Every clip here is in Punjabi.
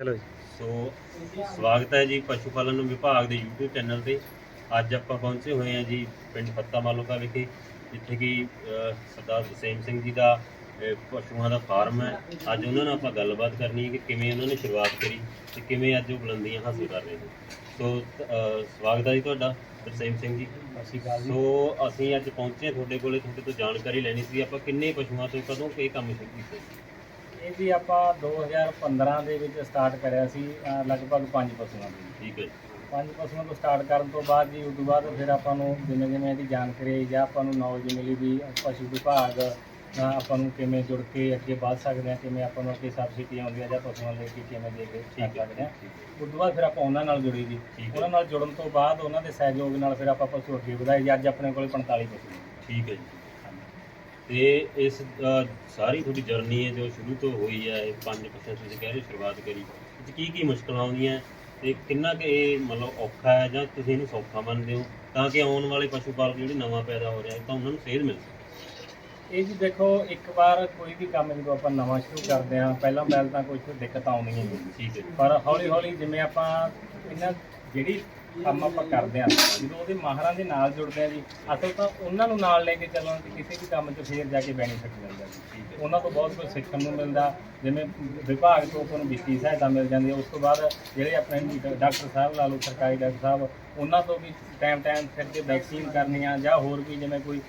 ਚਲੋ ਜੀ। ਸੋ ਸਵਾਗਤ ਹੈ ਜੀ ਪਸ਼ੂ ਪਾਲਣ ਵਿਭਾਗ ਦੇ YouTube ਚੈਨਲ ਤੇ। ਅੱਜ ਆਪਾਂ ਪਹੁੰਚੇ ਹੋਏ ਹਾਂ ਜੀ ਪਿੰਡ ਪੱਤਾ ਮਾਲੂਕਾ ਵਿਖੇ ਜਿੱਥੇ ਕਿ ਸਰਦਾਰ ਹੁਸੈਨ ਸਿੰਘ ਜੀ ਦਾ ਪਸ਼ੂਆਂ ਦਾ ਫਾਰਮ ਹੈ। ਅੱਜ ਉਹਨਾਂ ਨਾਲ ਆਪਾਂ ਗੱਲਬਾਤ ਕਰਨੀ ਹੈ ਕਿ ਕਿਵੇਂ ਉਹਨਾਂ ਨੇ ਸ਼ੁਰੂਆਤ ਕਰੀ ਤੇ ਕਿਵੇਂ ਅੱਜ ਉਹ ਬੁਲੰਦੀਆਂ ਹਾਸਲ ਕਰ ਰਹੇ ਨੇ। ਸੋ ਸਵਾਗਤ ਹੈ ਜੀ ਤੁਹਾਡਾ ਹੁਸੈਨ ਸਿੰਘ ਜੀ। ਸਤਿ ਸ਼੍ਰੀ ਅਕਾਲ ਜੀ। ਸੋ ਅਸੀਂ ਅੱਜ ਪਹੁੰਚੇ ਤੁਹਾਡੇ ਕੋਲੇ ਤੁਹਾਡੇ ਤੋਂ ਜਾਣਕਾਰੀ ਲੈਣੀ ਸੀ ਆਪਾਂ ਕਿੰਨੇ ਪਸ਼ੂਆਂ ਤੋਂ ਕਦੋਂ ਇਹ ਕੰਮ ਸ਼ੁਰੂ ਕੀਤਾ ਸੀ? ਇਹ ਜੀ ਆਪਾਂ 2015 ਦੇ ਵਿੱਚ ਸਟਾਰਟ ਕਰਿਆ ਸੀ ਅਹ ਲਗਭਗ 5 ਪਸ਼ੂਆਂ ਦੀ ਠੀਕ ਹੈ ਜੀ। ਪੰਜ ਪਸ਼ੂਆਂ ਤੋਂ ਸਟਾਰਟ ਕਰਨ ਤੋਂ ਬਾਅਦ ਜੀ ਉਸ ਤੋਂ ਬਾਅਦ ਫਿਰ ਆਪਾਂ ਨੂੰ ਜਿਵੇਂ ਜਿਵੇਂ ਇਹਦੀ ਜਾਣਕਾਰੀ ਆਈ ਜਾਂ ਆਪਾਂ ਨੂੰ ਨੌਲੇਜ ਮਿਲੀ ਵੀ ਪਸ਼ੂ ਵਿਭਾਗ ਨਾਲ ਆਪਾਂ ਨੂੰ ਕਿਵੇਂ ਜੁੜ ਕੇ ਅੱਗੇ ਵਧ ਸਕਦੇ ਹਾਂ ਕਿਵੇਂ ਆਪਾਂ ਨੂੰ ਅੱਗੇ ਸਬਸਿਡੀ ਆਉਂਦੀ ਹੈ ਜਾਂ ਪਸ਼ੂਆਂ ਦੇ ਕੇ ਕਿਵੇਂ ਦੇ ਕੇ ਠੀਕ ਹੈ ਸਕਦੇ ਹਾਂ ਠੀਕ ਹੈ ਉਸ ਤੋਂ ਬਾਅਦ ਫਿਰ ਆਪਾਂ ਉਹਨਾਂ ਨਾਲ ਜੁੜੀ ਜੀ। ਠੀਕ ਹੈ। ਉਹਨਾਂ ਨਾਲ ਜੁੜਨ ਤੋਂ ਬਾਅਦ ਉਹਨਾਂ ਦੇ ਸਹਿਯੋਗ ਨਾਲ ਫਿਰ ਆਪਾਂ ਪਸ਼ੂ ਅੱਗੇ ਵਧਾਏ ਜੀ। ਅੱਜ ਆਪਣੇ ਕੋਲ 45 ਪਸ਼ੂ ਨੇ। ਠੀਕ ਹੈ ਜੀ। ਤੇ ਇਸ ਅ, ਸਾਰੀ ਤੁਹਾਡੀ ਜਰਨੀ ਹੈ ਜੋ ਸ਼ੁਰੂ ਤੋਂ ਹੋਈ ਹੈ ਇਹ 5% ਤੁਸੀਂ ਕਹਿ ਰਹੇ ਹੋ ਸ਼ੁਰੂਆਤ ਕਰੀ ਇਹ 'ਚ ਕੀ ਕੀ ਮੁਸ਼ਕਲਾਂ ਆਉਂਦੀਆਂ ਤੇ ਕਿੰਨਾ ਕਿ ਇਹ ਮਤਲਬ ਔਖਾ ਹੈ ਜਾਂ ਤੁਸੀਂ ਇਹਨੂੰ ਸੌਖਾ ਮੰਨਦੇ ਹੋ ਤਾਂ ਕਿ ਆਉਣ ਵਾਲੇ ਪਸ਼ੂ ਪਾਲਕ ਜਿਹੜੇ ਨਵਾਂ ਪੈਦਾ ਹੋ ਰਿਹਾ ਹੈ ਤਾਂ ਉਹਨਾਂ ਨੂੰ ਸੇਧ ਮਿਲ ਸਕੇ? ਇਹ ਜੀ ਦੇਖੋ ਇੱਕ ਵਾਰ ਕੋਈ ਵੀ ਕੰਮ ਜਦੋਂ ਆਪਾਂ ਨਵਾਂ ਸ਼ੁਰੂ ਕਰਦੇ ਹਾਂ ਪਹਿਲਾਂ ਪਹਿਲ ਤਾਂ ਕੁਝ ਦਿੱਕਤ ਆਉਂਦੀਆਂ ਹੀ ਨੇ ਠੀਕ ਹੈ ਜੀ। ਪਰ ਹੌਲੀ ਹੌਲੀ ਜਿਵੇਂ ਆਪਾਂ ਇਹਨਾਂ ਜਿਹੜੀ ਕੰਮ ਆਪਾਂ ਕਰਦੇ ਹਾਂ। ਜਦੋਂ ਉਹਦੇ ਮਾਹਰਾਂ ਦੇ ਨਾਲ ਜੁੜਦੇ ਆ ਜੀ, ਅਸਲ ਤਾਂ ਉਹਨਾਂ ਨੂੰ ਨਾਲ ਲੈ ਕੇ ਚੱਲਣ ਤੇ ਕਿਸੇ ਵੀ ਕੰਮ 'ਚ ਫੇਰ ਜਾ ਕੇ ਬੈਨੀਫਿਟ ਮਿਲਦਾ ਜੀ। ਉਹਨਾਂ ਤੋਂ ਬਹੁਤ ਕੁਝ ਸਿੱਖਣ ਨੂੰ ਮਿਲਦਾ। ਜਿਵੇਂ ਵਿਭਾਗ ਤੋਂ ਆਪਾਂ ਨੂੰ ਵਿੱਤੀ ਸਹਾਇਤਾ ਮਿਲ ਜਾਂਦੀ ਹੈ। ਉਸ ਤੋਂ ਬਾਅਦ ਜਿਹੜੇ ਆਪਣੇ ਡਾਕਟਰ ਸਾਹਿਬ, ਲਾ ਲਓ ਸਰਕਾਰੀ ਡਾਕਟਰ ਸਾਹਿਬ, ਉਹਨਾਂ ਤੋਂ ਵੀ ਟਾਈਮ ਟਾਈਮ ਫਿਰ ਕੇ ਵੈਕਸੀਨ ਕਰਨੀਆਂ ਜਾਂ ਹੋਰ ਵੀ ਜਿਵੇਂ ਕੋਈ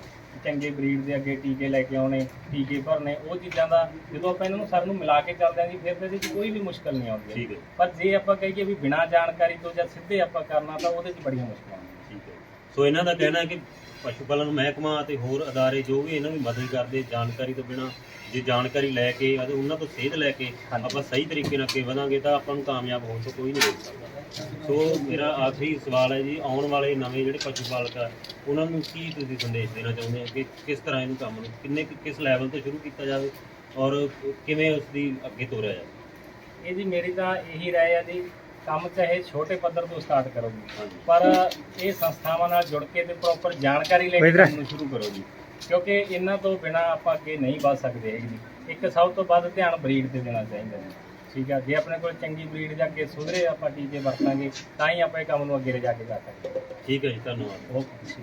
ਚੰਗੇ ਬਰੀਡ ਦੇ ਅੱਗੇ ਟੀਕੇ ਲੈ ਕੇ ਆਉਣੇ ਟੀਕੇ ਭਰਨੇ ਉਹ ਚੀਜ਼ਾਂ ਦਾ ਜਦੋਂ ਆਪਾਂ ਇਹਨਾਂ ਨੂੰ ਸਾਰਿਆਂ ਨੂੰ ਮਿਲਾ ਕੇ ਚੱਲਦੇ ਹਾਂ ਜੀ ਫਿਰ ਤਾਂ ਇਹਦੇ 'ਚ ਕੋਈ ਵੀ ਮੁਸ਼ਕਲ ਨਹੀਂ ਆਉਂਦੀ ਪਰ ਜੇ ਆਪਾਂ ਕਹੀਏ ਵੀ ਬਿਨਾਂ ਜਾਣਕਾਰੀ ਤੋਂ ਜਾਂ ਸਿੱਧੇ ਆਪਾਂ ਕਰਨਾ ਤਾਂ ਉਹਦੇ 'ਚ ਬੜੀਆਂ ਮੁਸ਼ਕਲਾਂ ਸੋ ਇਹਨਾਂ ਦਾ ਕਹਿਣਾ ਹੈ ਕਿ ਪਸ਼ੂ ਪਾਲਣ ਮਹਿਕਮਾ ਅਤੇ ਹੋਰ ਅਦਾਰੇ ਜੋ ਵੀ ਇਹਨਾਂ ਦੀ ਮਦਦ ਕਰਦੇ ਜਾਣਕਾਰੀ ਤੋਂ ਬਿਨਾ ਜੇ ਜਾਣਕਾਰੀ ਲੈ ਕੇ ਅਤੇ ਉਹਨਾਂ ਤੋਂ ਸੇਧ ਲੈ ਕੇ। ਆਪਾਂ ਸਹੀ ਤਰੀਕੇ ਨਾਲ ਅੱਗੇ ਵਧਾਂਗੇ ਤਾਂ ਆਪਾਂ ਨੂੰ ਕਾਮਯਾਬ ਹੋਣ ਤੋਂ ਕੋਈ ਨਹੀਂ ਰੋਕ ਸਕਦਾ ਸੋ ਮੇਰਾ ਆਖਰੀ ਸਵਾਲ ਹੈ ਜੀ ਆਉਣ ਵਾਲੇ ਨਵੇਂ ਜਿਹੜੇ ਪਸ਼ੂ ਪਾਲਕ ਆ ਉਹਨਾਂ ਨੂੰ ਕੀ ਤੁਸੀਂ ਸੰਦੇਸ਼ ਦੇਣਾ ਚਾਹੁੰਦੇ ਹੋ ਕਿ ਕਿਸ ਤਰ੍ਹਾਂ ਇਹਨੂੰ ਕੰਮ ਨੂੰ ਕਿੰਨੇ ਕਿਸ ਲੈਵਲ ਤੋਂ ਸ਼ੁਰੂ ਕੀਤਾ ਜਾਵੇ ਔਰ ਕਿਵੇਂ ਉਸ ਦੀ ਅੱਗੇ ਤੋਰਿਆ ਜਾਵੇ ਇਹ ਜੀ ਮੇਰੀ ਤਾਂ ਇਹੀ ਰਾਏ ਆ ਜੀ ਕੰਮ ਚਾਹੇ ਛੋਟੇ ਪੱਧਰ ਤੋਂ ਸਟਾਰਟ ਕਰੋ ਜੀ ਹਾਂਜੀ। ਪਰ ਇਹ ਸੰਸਥਾਵਾਂ ਨਾਲ ਜੁੜ ਕੇ ਤੇ ਪ੍ਰੋਪਰ ਜਾਣਕਾਰੀ ਲੈ ਕੇ ਕੰਮ ਨੂੰ ਸ਼ੁਰੂ ਕਰੋ ਜੀ ਕਿਉਂਕਿ ਇਹਨਾਂ ਤੋਂ ਬਿਨਾ ਆਪਾਂ ਅੱਗੇ ਨਹੀਂ ਵਧ ਸਕਦੇ ਹੈਗੇ ਜੀ। ਇੱਕ ਸਭ ਤੋਂ ਵੱਧ ਧਿਆਨ ਬਰੀਡ ਤੇ ਦੇਣਾ ਚਾਹੀਦਾ ਜੀ। ਠੀਕ ਆ ਜੇ ਆਪਣੇ ਕੋਲ ਚੰਗੀ ਬਰੀਡ ਜਾਂ ਅੱਗੇ ਸੁਧਰੇ ਆਪਾਂ ਟੀਕੇ ਵਰਤਾਂਗੇ ਤਾਂ ਹੀ ਆਪਾਂ ਇਹ ਕੰਮ ਨੂੰ ਅੱਗੇ ਲਿਜਾ ਕੇ ਕਰ ਸਕਦੇ ਠੀਕ ਹੈ ਜੀ ਧੰਨਵਾਦ। ਹਾਂ ਓਕੇ